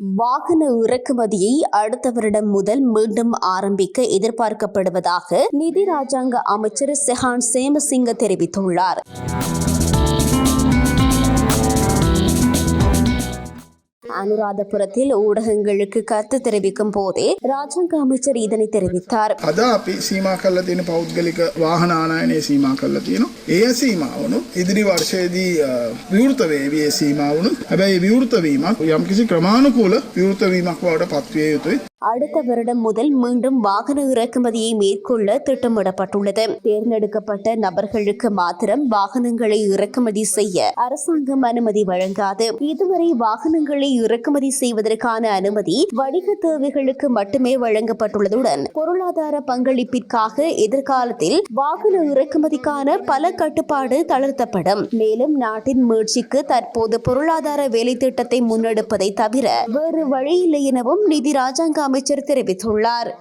வாகன இறக்குமதியை அடுத்த வருடம் முதல் மீண்டும் ஆரம்பிக்க எதிர்பார்க்கப்படுவதாக நிதி ராஜாங்க அமைச்சர் செஹான் சேமசிங்க தெரிவித்துள்ளார். அனுராதபுரத்தில் ஊடகங்களுக்கு கருத்து தெரிவிக்கும் போதே ராஜாங்க அமைச்சர் இதனை தெரிவித்தார் අද අපි සීමා කල්ල තියෙන පෞද්ගලික වාහන ආනයනය සීමා කල්ල තියෙනවා. ඒ සීමාවනු ඉදිරි වර්ෂයේදී අ, විවෘත වේවි ඒ සීමාවනු හැබැයි විවෘත වීමක් යම්කිසි ක්‍රමාණුකූල විවෘත වීමක් බවට පත්විය යුතුයි. அடுத்த வருடம் முதல் மீண்டும் வாகன இறக்குமதியை மேற்கொள்ள திட்டமிடப்பட்டுள்ளது. தேர்ந்தெடுக்கப்பட்ட நபர்களுக்கு மாத்திரம் வாகனங்களை இறக்குமதி செய்ய அரசாங்கம் அனுமதி வழங்காது. இதுவரை வாகனங்களை இறக்குமதி செய்வதற்கான அனுமதி வணிக தேவைகளுக்கு மட்டுமே வழங்கப்பட்டுள்ளதுடன் பொருளாதார பங்களிப்பிற்காக எதிர்காலத்தில் வாகன இறக்குமதிக்கான பல கட்டுப்பாடு தளர்த்தப்படும். மேலும் நாட்டின் மீட்சிக்கு தற்போது பொருளாதார வேலை திட்டத்தை முன்னெடுப்பதை தவிர வேறு வழியில்லை எனவும் நிதி ராஜாங்க அமைச்சர் தெரிவித்துள்ளார்.